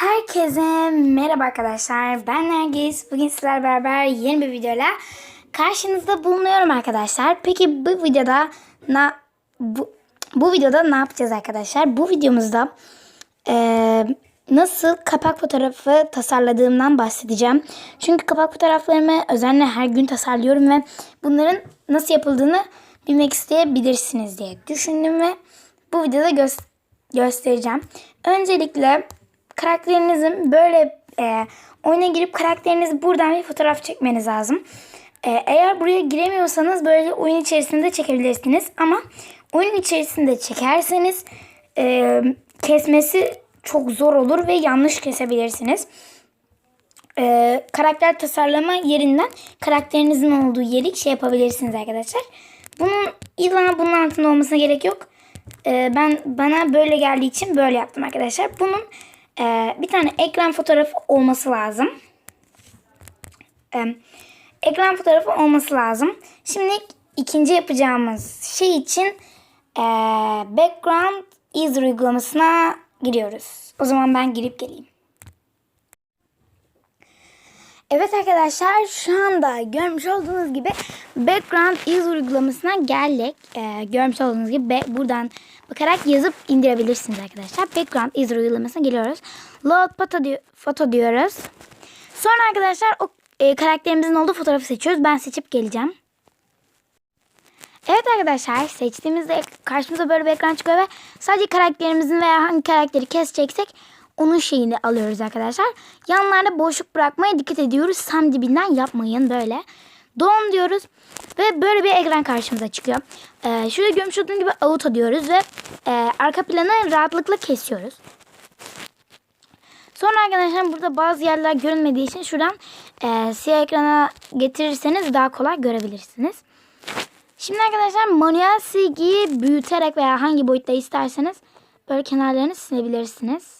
Herkese merhaba arkadaşlar. Ben Nergis. Bugün sizlerle beraber yeni bir videoyla karşınızda bulunuyorum arkadaşlar. Peki bu videoda na bu, bu videoda ne yapacağız arkadaşlar? Bu videomuzda eee, nasıl kapak fotoğrafı tasarladığımdan bahsedeceğim. Çünkü kapak fotoğraflarımı özenle her gün tasarlıyorum ve bunların nasıl yapıldığını bilmek isteyebilirsiniz diye düşündüm ve bu videoda gö- göstereceğim. Öncelikle karakterinizin böyle e, oyuna girip karakterinizi buradan bir fotoğraf çekmeniz lazım. E, eğer buraya giremiyorsanız böyle oyun içerisinde çekebilirsiniz. Ama oyun içerisinde çekerseniz e, kesmesi çok zor olur ve yanlış kesebilirsiniz. E, karakter tasarlama yerinden karakterinizin olduğu yeri şey yapabilirsiniz arkadaşlar. Bunun illa bunun altında olmasına gerek yok. E, ben bana böyle geldiği için böyle yaptım arkadaşlar. Bunun e, bir tane ekran fotoğrafı olması lazım. E, ekran fotoğrafı olması lazım. Şimdi ikinci yapacağımız şey için e, background is uygulamasına giriyoruz. O zaman ben girip geleyim. Evet arkadaşlar şu anda görmüş olduğunuz gibi Background is uygulamasına geldik. Ee, görmüş olduğunuz gibi buradan bakarak yazıp indirebilirsiniz arkadaşlar. Background is uygulamasına geliyoruz. Load photo, di- photo diyoruz. Sonra arkadaşlar o e, karakterimizin olduğu fotoğrafı seçiyoruz. Ben seçip geleceğim. Evet arkadaşlar seçtiğimizde karşımıza böyle bir ekran çıkıyor ve sadece karakterimizin veya hangi karakteri keseceksek onun şeyini alıyoruz arkadaşlar. Yanlarda boşluk bırakmaya dikkat ediyoruz. Tam dibinden yapmayın böyle. Don diyoruz ve böyle bir ekran karşımıza çıkıyor. Ee, şurada görmüş olduğunuz gibi auto diyoruz ve e, arka planı rahatlıkla kesiyoruz. Sonra arkadaşlar burada bazı yerler görünmediği için şuradan e, siyah ekrana getirirseniz daha kolay görebilirsiniz. Şimdi arkadaşlar manuel silgiyi büyüterek veya hangi boyutta isterseniz böyle kenarlarını silebilirsiniz.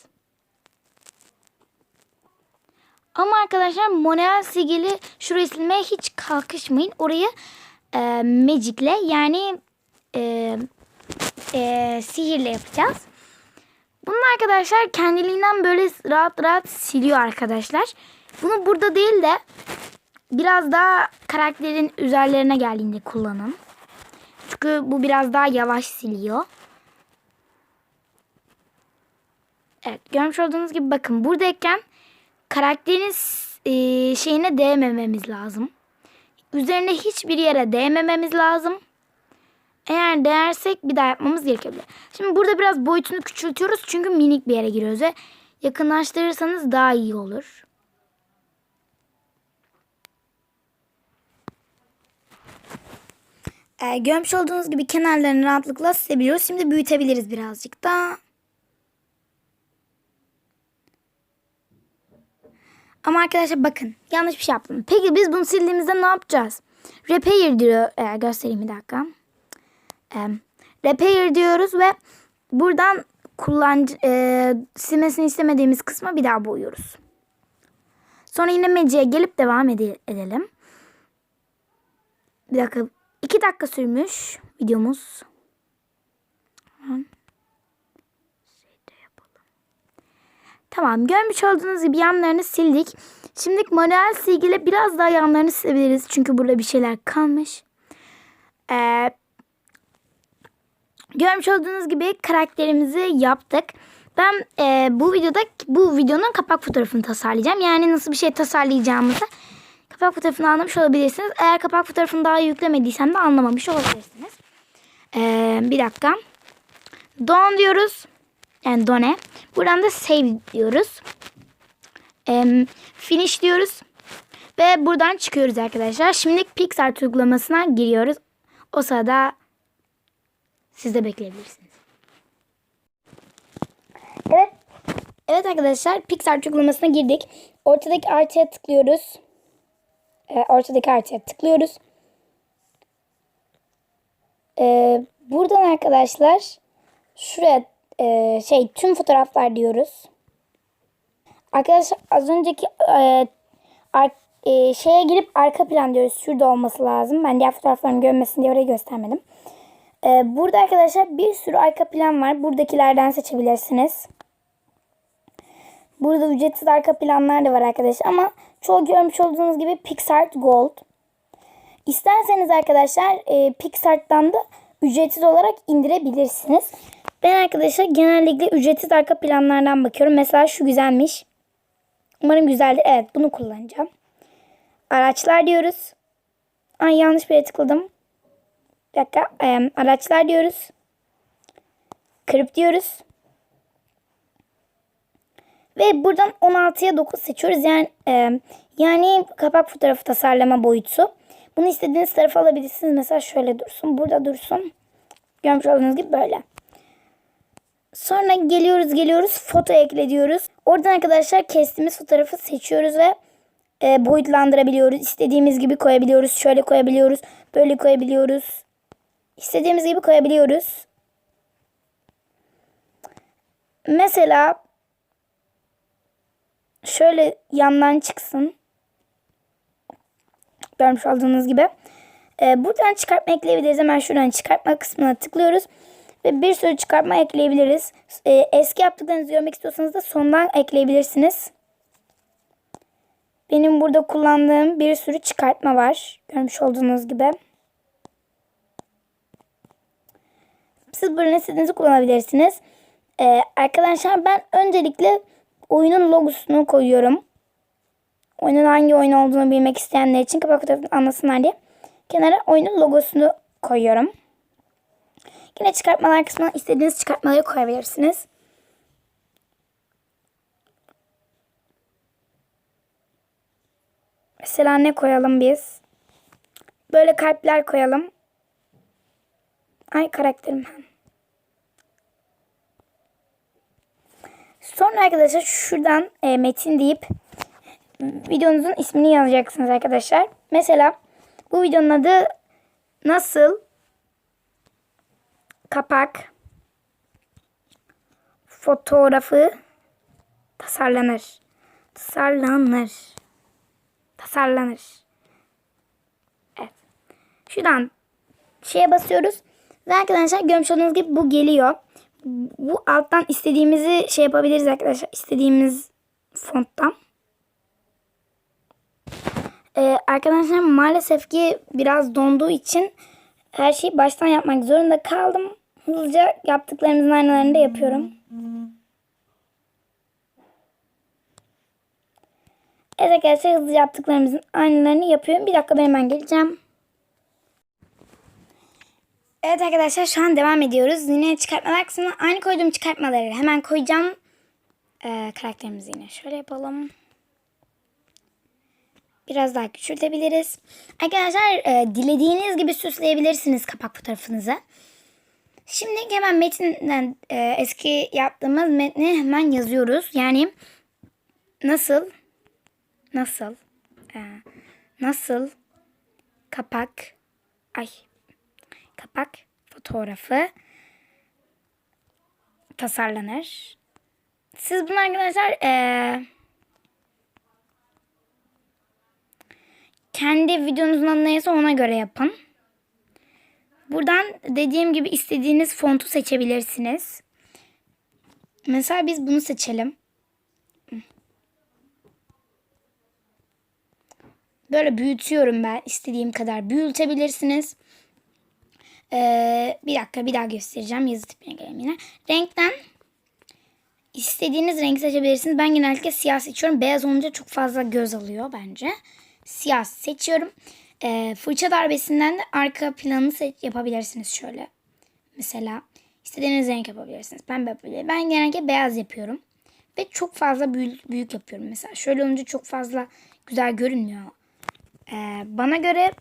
Ama arkadaşlar manuel silgili şurayı silmeye hiç kalkışmayın. Orayı e, magic'le yani e, e, sihirle yapacağız. Bunun arkadaşlar kendiliğinden böyle rahat rahat siliyor arkadaşlar. Bunu burada değil de biraz daha karakterin üzerlerine geldiğinde kullanın. Çünkü bu biraz daha yavaş siliyor. Evet görmüş olduğunuz gibi bakın buradayken karakterin e, şeyine değmememiz lazım. Üzerine hiçbir yere değmememiz lazım. Eğer değersek bir daha yapmamız gerekebilir. Şimdi burada biraz boyutunu küçültüyoruz çünkü minik bir yere giriyoruz ve yakınlaştırırsanız daha iyi olur. Ee, görmüş olduğunuz gibi kenarlarını rahatlıkla silebiliyoruz. Şimdi büyütebiliriz birazcık da. Ama arkadaşlar bakın yanlış bir şey yaptım. Peki biz bunu sildiğimizde ne yapacağız? Repair diyor. Ee, göstereyim bir dakika. Ee, repair diyoruz ve buradan kullanıcı e, silmesini istemediğimiz kısmı bir daha boyuyoruz. Sonra yine Magic'e gelip devam ede- edelim. Bir dakika. iki dakika sürmüş videomuz. Hemen şeyde yapalım. Tamam görmüş olduğunuz gibi yanlarını sildik. Şimdi manuel silgiyle biraz daha yanlarını silebiliriz. Çünkü burada bir şeyler kalmış. Ee, görmüş olduğunuz gibi karakterimizi yaptık. Ben e, bu videoda bu videonun kapak fotoğrafını tasarlayacağım. Yani nasıl bir şey tasarlayacağımızı kapak fotoğrafını anlamış olabilirsiniz. Eğer kapak fotoğrafını daha yüklemediysem de anlamamış olabilirsiniz. Ee, bir dakika. Don diyoruz. Yani done. Buradan da save diyoruz. Finish diyoruz. Ve buradan çıkıyoruz arkadaşlar. Şimdi PixArt uygulamasına giriyoruz. O sırada siz de bekleyebilirsiniz. Evet. Evet arkadaşlar PixArt uygulamasına girdik. Ortadaki artıya tıklıyoruz. Ee, ortadaki artıya tıklıyoruz. Ee, buradan arkadaşlar şuraya e, şey tüm fotoğraflar diyoruz. Arkadaşlar az önceki e, ar- e, şeye girip arka plan diyoruz. Şurada olması lazım. Ben diğer fotoğraflarını görmesin diye orayı göstermedim. E, burada arkadaşlar bir sürü arka plan var. Buradakilerden seçebilirsiniz. Burada ücretsiz arka planlar da var arkadaşlar ama çoğu görmüş olduğunuz gibi PixArt Gold. İsterseniz arkadaşlar e, PixArt'tan da ücretsiz olarak indirebilirsiniz. Ben arkadaşlar genellikle ücretsiz arka planlardan bakıyorum. Mesela şu güzelmiş. Umarım güzeldir. Evet bunu kullanacağım. Araçlar diyoruz. Ay yanlış bir tıkladım. Bir dakika. Ee, araçlar diyoruz. Kırıp diyoruz. Ve buradan 16'ya 9 seçiyoruz. Yani e, yani kapak fotoğrafı tasarlama boyutu. Bunu istediğiniz tarafa alabilirsiniz. Mesela şöyle dursun. Burada dursun. Görmüş olduğunuz gibi böyle. Sonra geliyoruz geliyoruz foto ekle diyoruz. Oradan arkadaşlar kestiğimiz fotoğrafı seçiyoruz ve e, boyutlandırabiliyoruz. İstediğimiz gibi koyabiliyoruz. Şöyle koyabiliyoruz. Böyle koyabiliyoruz. İstediğimiz gibi koyabiliyoruz. Mesela şöyle yandan çıksın. Görmüş olduğunuz gibi. Ee, buradan çıkartma ekleyebiliriz. Hemen şuradan çıkartma kısmına tıklıyoruz. Ve bir sürü çıkartma ekleyebiliriz. Ee, eski yaptıklarınızı görmek istiyorsanız da sondan ekleyebilirsiniz. Benim burada kullandığım bir sürü çıkartma var. Görmüş olduğunuz gibi. Siz buradan istediğinizi kullanabilirsiniz. Ee, arkadaşlar ben öncelikle oyunun logosunu koyuyorum. Oyunun hangi oyun olduğunu bilmek isteyenler için kapak fotoğrafını anlasınlar diye. Kenara oyunun logosunu koyuyorum. Yine çıkartmalar kısmına istediğiniz çıkartmaları koyabilirsiniz. Mesela ne koyalım biz? Böyle kalpler koyalım. Ay karakterim. Sonra arkadaşlar şuradan e, metin deyip videonuzun ismini yazacaksınız arkadaşlar. Mesela bu videonun adı nasıl kapak fotoğrafı tasarlanır. Tasarlanır. Tasarlanır. Evet. Şuradan şeye basıyoruz. Ve arkadaşlar görmüş olduğunuz gibi bu geliyor. Bu alttan istediğimizi şey yapabiliriz arkadaşlar. İstediğimiz fonttan. Ee, arkadaşlar maalesef ki biraz donduğu için her şeyi baştan yapmak zorunda kaldım. Hızlıca yaptıklarımızın aynalarını da yapıyorum. Evet arkadaşlar hızlıca yaptıklarımızın aynalarını yapıyorum. Bir dakika ben hemen geleceğim. Evet arkadaşlar şu an devam ediyoruz. Yine çıkartmalar kısmına aynı koyduğum çıkartmaları hemen koyacağım. Ee, karakterimizi yine şöyle yapalım. Biraz daha küçültebiliriz. Arkadaşlar e, dilediğiniz gibi süsleyebilirsiniz kapak fotoğrafınızı. Şimdi hemen metinden e, eski yaptığımız metni hemen yazıyoruz. Yani nasıl nasıl e, nasıl kapak ay kapak fotoğrafı tasarlanır. Siz bunu arkadaşlar eee kendi videonuzun adı neyse ona göre yapın. Buradan dediğim gibi istediğiniz fontu seçebilirsiniz. Mesela biz bunu seçelim. Böyle büyütüyorum ben. istediğim kadar büyütebilirsiniz. Ee, bir dakika bir daha göstereceğim. Yazı tipine gelelim yine. Renkten istediğiniz rengi seçebilirsiniz. Ben genellikle siyah seçiyorum. Beyaz olunca çok fazla göz alıyor bence siyah seçiyorum. E, fırça darbesinden de arka planını yapabilirsiniz şöyle. Mesela istediğiniz renk yapabilirsiniz. Pembe yapabilirsiniz. Ben genellikle beyaz yapıyorum. Ve çok fazla büyük, büyük yapıyorum. Mesela şöyle olunca çok fazla güzel görünmüyor. E, bana göre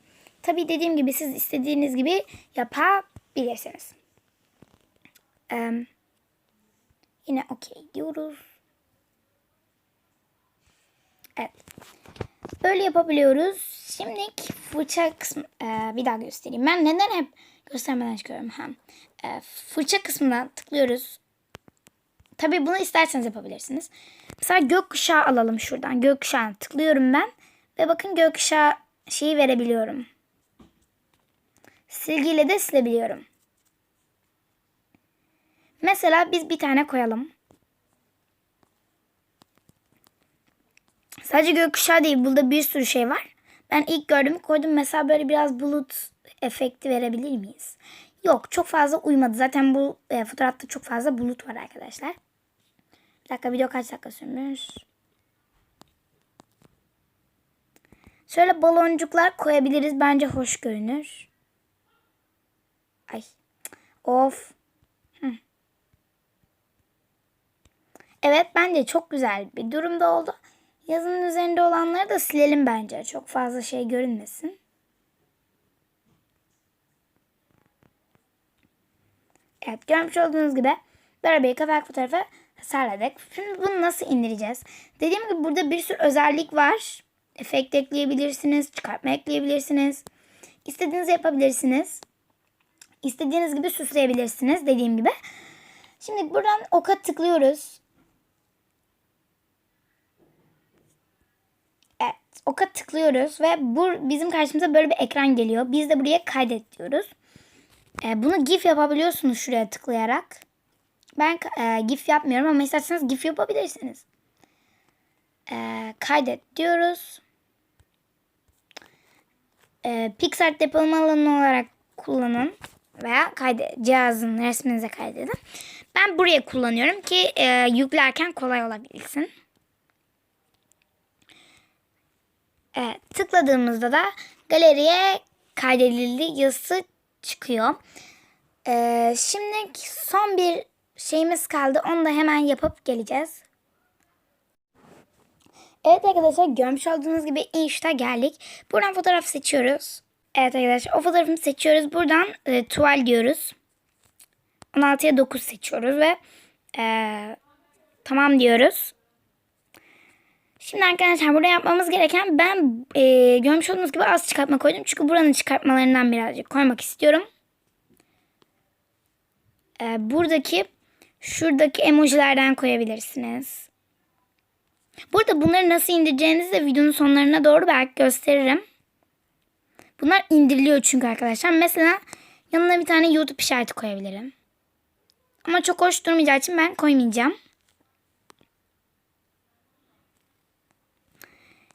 tabii dediğim gibi siz istediğiniz gibi yapabilirsiniz. E, yine okey diyoruz. Evet. Böyle yapabiliyoruz. Şimdi fırça kısmı e, bir daha göstereyim. Ben neden hep göstermeden çıkıyorum? Ha. E, fırça kısmına tıklıyoruz. Tabi bunu isterseniz yapabilirsiniz. Mesela gökkuşağı alalım şuradan. Gökkuşağına tıklıyorum ben. Ve bakın gökkuşağı şeyi verebiliyorum. Silgiyle de silebiliyorum. Mesela biz bir tane koyalım. Sadece gökkuşağı değil burada bir sürü şey var. Ben ilk gördüğümü koydum. Mesela böyle biraz bulut efekti verebilir miyiz? Yok çok fazla uymadı. Zaten bu e, fotoğrafta çok fazla bulut var arkadaşlar. Bir dakika video kaç dakika sürmüş? Şöyle baloncuklar koyabiliriz. Bence hoş görünür. Ay. Of. Hı. Evet bence çok güzel bir durumda oldu. Yazının üzerinde olanları da silelim bence. Çok fazla şey görünmesin. Evet görmüş olduğunuz gibi bir kapak fotoğrafı tasarladık. Şimdi bunu nasıl indireceğiz? Dediğim gibi burada bir sürü özellik var. Efekt ekleyebilirsiniz, çıkartma ekleyebilirsiniz. İstediğinizi yapabilirsiniz. İstediğiniz gibi süsleyebilirsiniz dediğim gibi. Şimdi buradan oka tıklıyoruz. Evet, oka tıklıyoruz ve bu bizim karşımıza böyle bir ekran geliyor. Biz de buraya kaydet diyoruz. E, bunu GIF yapabiliyorsunuz şuraya tıklayarak. Ben e, GIF yapmıyorum ama isterseniz GIF yapabilirsiniz. E, kaydet diyoruz. E, Pixar depolama alanı olarak kullanın veya kaydet, cihazın resminize kaydedin. Ben buraya kullanıyorum ki e, yüklerken kolay olabilsin. Evet, tıkladığımızda da galeriye kaydedildi yazısı çıkıyor. Ee, şimdi son bir şeyimiz kaldı. Onu da hemen yapıp geleceğiz. Evet arkadaşlar görmüş olduğunuz gibi inşta geldik. Buradan fotoğraf seçiyoruz. Evet arkadaşlar o fotoğrafını seçiyoruz. Buradan e, tuval diyoruz. 16'ya 9 seçiyoruz ve e, tamam diyoruz. Şimdi arkadaşlar burada yapmamız gereken ben e, görmüş olduğunuz gibi az çıkartma koydum. Çünkü buranın çıkartmalarından birazcık koymak istiyorum. E, buradaki şuradaki emojilerden koyabilirsiniz. Burada bunları nasıl indireceğinizi de videonun sonlarına doğru belki gösteririm. Bunlar indiriliyor çünkü arkadaşlar. Mesela yanına bir tane YouTube işareti koyabilirim. Ama çok hoş durmayacağı için ben koymayacağım.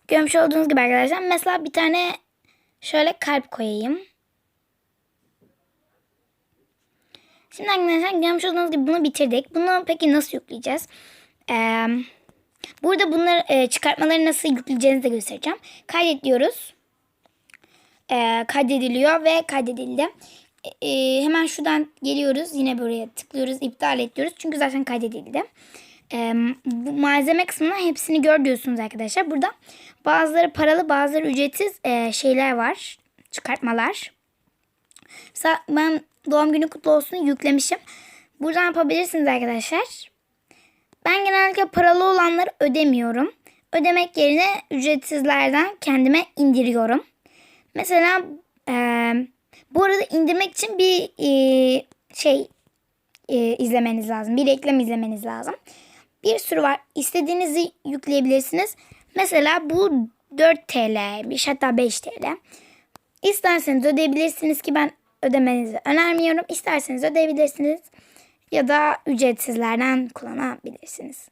Görmüş olduğunuz gibi arkadaşlar. Mesela bir tane şöyle kalp koyayım. Şimdi arkadaşlar görmüş olduğunuz gibi bunu bitirdik. Bunu peki nasıl yükleyeceğiz? Ee, burada bunları e, çıkartmaları nasıl yükleyeceğinizi de göstereceğim. Kaydet diyoruz. Ee, kaydediliyor ve kaydedildi. Ee, hemen şuradan geliyoruz. Yine buraya tıklıyoruz. iptal et diyoruz. Çünkü zaten kaydedildi. Ee, bu malzeme kısmına hepsini gör diyorsunuz arkadaşlar. Burada bazıları paralı bazıları ücretsiz e, şeyler var. Çıkartmalar. Mesela ben doğum günü kutlu olsun yüklemişim. Buradan yapabilirsiniz arkadaşlar. Ben genellikle paralı olanları ödemiyorum. Ödemek yerine ücretsizlerden kendime indiriyorum. Mesela e, bu arada indirmek için bir e, şey e, izlemeniz lazım. Bir reklam izlemeniz lazım. Bir sürü var. İstediğinizi yükleyebilirsiniz. Mesela bu 4 TL, bir hatta 5 TL. İsterseniz ödeyebilirsiniz ki ben ödemenizi önermiyorum. İsterseniz ödeyebilirsiniz ya da ücretsizlerden kullanabilirsiniz.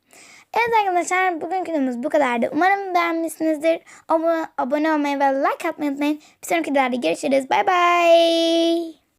Evet arkadaşlar bugünkü videomuz bu kadardı. Umarım beğenmişsinizdir. Abone, abone olmayı ve like atmayı unutmayın. Bir sonraki videoda görüşürüz. Bay bay.